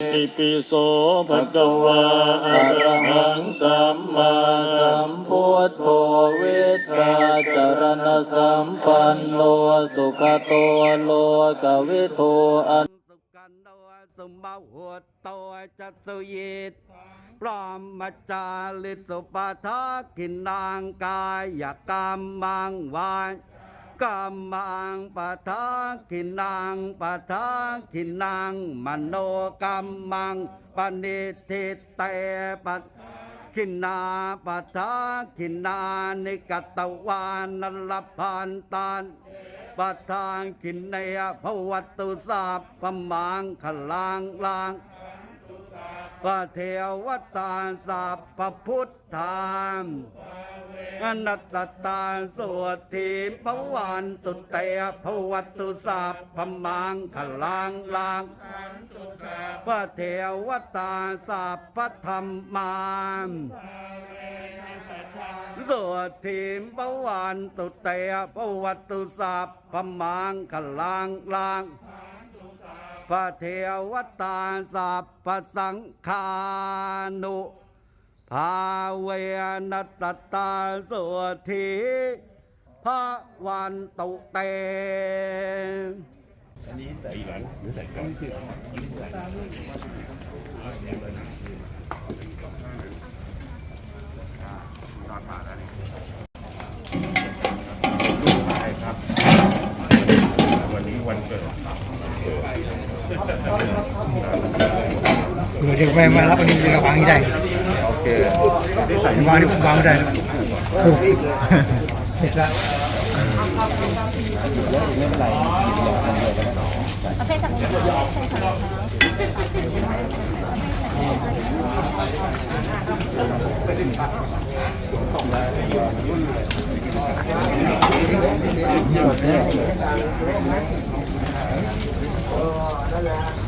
ติปิโสภะคะวาอะระหังสัมมาสัมพุทโธเวชชาจารณสัมปันโนสุขโตโลกวิโทอันสุกันโตสุมาหุตโตจัตสุยิตพร้อมมาจาลิสุปาทากินนางกายกรรมมังวาน กรรมังปะทากินนางปะทากินนางมโนกรรมังปณิทิเตปะขินนาปัทาขินนานิกตวานนลพันตานปัทางขินเนยภวัตุสาปปมังขลางลาง ปะเทวตาสัพพพุทธามอนัตตาสวดทีภวันตุเตภวัตุสาปปมังขลางลางพระเทวตาสัพพธรรมามสวดทิมปวันตุเตปวัตุสัพพมังขลังลาง พระเทวตาสัพพสังฆานุภาเวนตตาสวดทีพระวันตุเตวันนี้วันเกิด เดี๋ยวไปมารับอันนี้จะวางใจโอเควางที่ผมวางใจถูกเสร็จแล้ว ประเภทจากใช่ค่ะ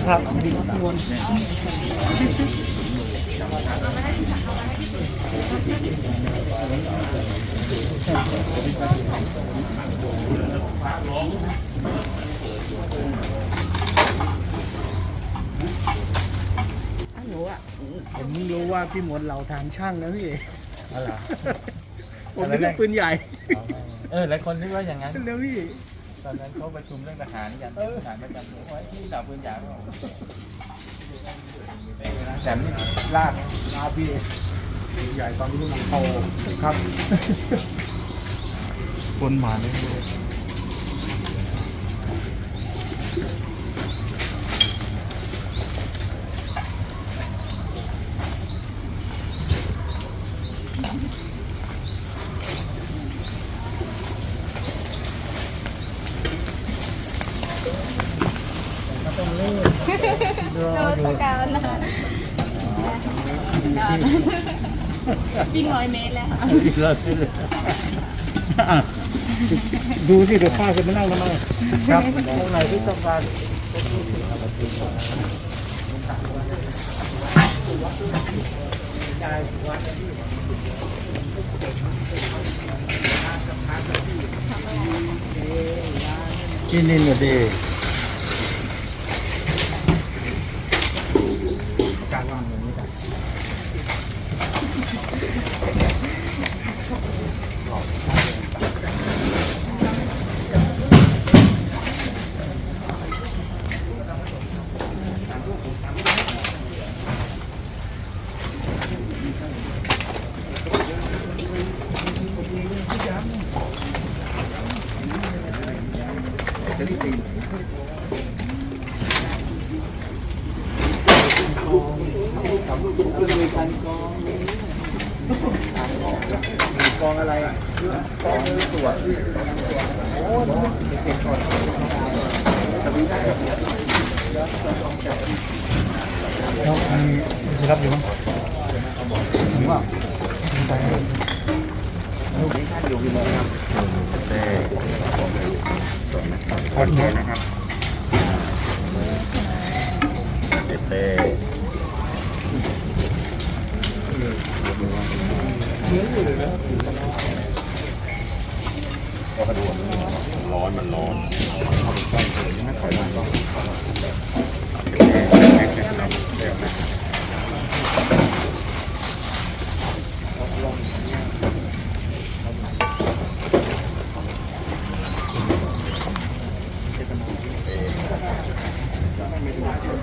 ดีครับสวัสดีครับทุกคนผมรู้ว่าพี่มนต์เราทางช่างนะพี่อะไรผมนึกว่าปืนใหญ่ เออหลายคนคิดว่าอย่างนั้น แล้วพี่ ตอนนั้นเขาประชุมเรื่องทหารกันทหารประจำตัวว่าที่ดาวปืนใหญ่เปล่าแต่นี่ลากลาพี่ใหญ่ตอนนี้กำลังโตครับคนมาเลย โดนตะการนะคะ วิ่งร้อยเมตรแล้วค่ะดูสิเดี๋ยวป้าจะมานั่งทำไมครับตรงไหนที่ต้องการกินนี่หน่อยดิการวางอย่างนี้กัน กองอะไรอะกองตรวจโอ้โหเด็กๆก่อนแล้วมีรับอยู่มั้งผมว่า ไปเลยเต้คนเดียวนะครับเต้ก็กระดูกมันร้อนมันร้อนเข้าไปใกล้เลยยังไม่ถอยหลังก็เดี๋ยวนะ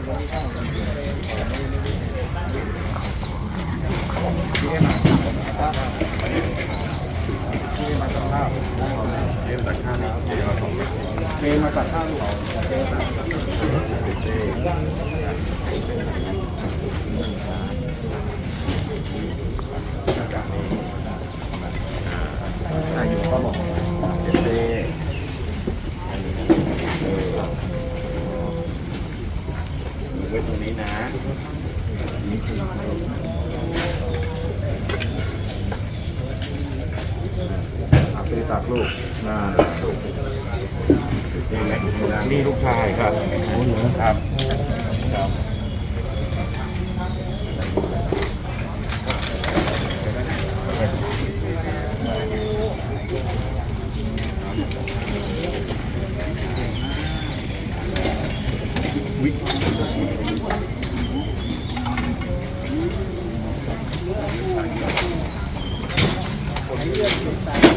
เกมมาตัดข้าวนี่เดี๋ยวเราส่งไปเกมมาตัดข้าวลูก อายุก็บอกเต้ไว้ตรงนี้นะ ตัดไปตัด ลูกน่านี่แหละนี่ลูกชายครับโอ้โหครับไปเลยตรงกลาง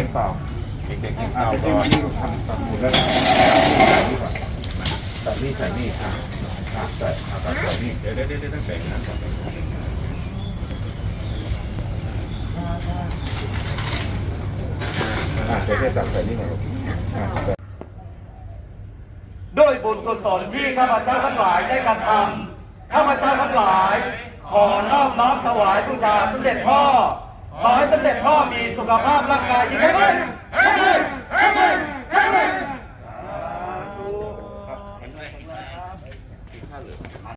ยว เด็กๆเต่า เด็กๆกินอ่าเต่าไปก่ที่อนนี่ทำทำหมดแล้วตัดนี่ใส่นี่อะอะใส่อะตัดใส่นี่เดี๋ยวเดี๋ยวเดี๋ยวต้องแบ่งนะอะเดี๋ยวตัดใส่นี่หน่อยด้วยบุญกุศลที่ข้าพเจ้าทั้งหลายได้กระทำข้าพเจ้าทั้งหลาย ขอนอบน้อมถวายบูชาสมเด็จพ่อ ขอให้สำเร็จพ่อมีสุขภาพร่างกายที่แข็งแรงแข็งแรงแข็งแรง